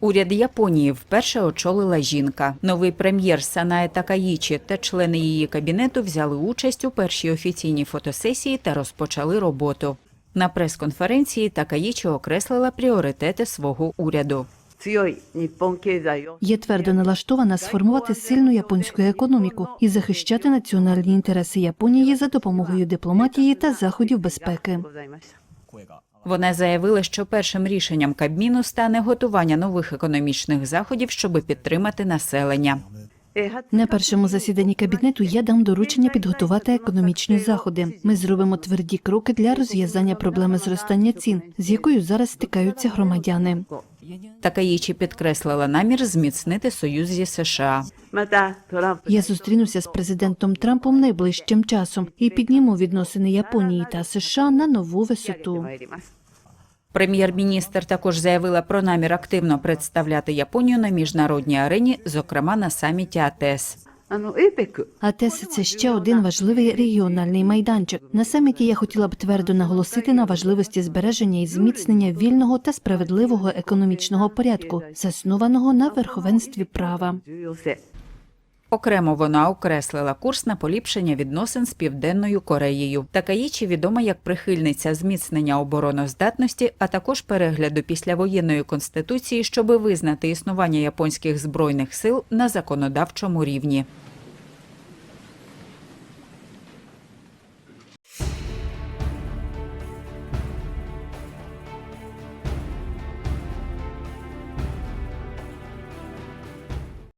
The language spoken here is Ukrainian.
Уряд Японії вперше очолила жінка. Новий прем'єр Санає Такаїчі та члени її кабінету взяли участь у першій офіційній фотосесії та розпочали роботу. На прес-конференції Такаїчі окреслила пріоритети свого уряду. Я твердо налаштована сформувати сильну японську економіку і захищати національні інтереси Японії за допомогою дипломатії та заходів безпеки. Вона заявила, що першим рішенням Кабміну стане готування нових економічних заходів, щоб підтримати населення. На першому засіданні кабінету я дам доручення підготувати економічні заходи. Ми зробимо тверді кроки для розв'язання проблеми зростання цін, з якою зараз стикаються громадяни. Такаїчі підкреслила намір зміцнити союз зі США. Я зустрінуся з президентом Трампом найближчим часом і підніму відносини Японії та США на нову висоту. Прем'єр-міністр також заявила про намір активно представляти Японію на міжнародній арені, зокрема на саміті АТЕС. АТЕС – це ще один важливий регіональний майданчик. На саміті я хотіла б твердо наголосити на важливості збереження і зміцнення вільного та справедливого економічного порядку, заснованого на верховенстві права. Окремо вона окреслила курс на поліпшення відносин з південною Кореєю. Такаїчі відома як прихильниця зміцнення обороноздатності, а також перегляду післявоєнної конституції, щоби визнати існування японських збройних сил на законодавчому рівні.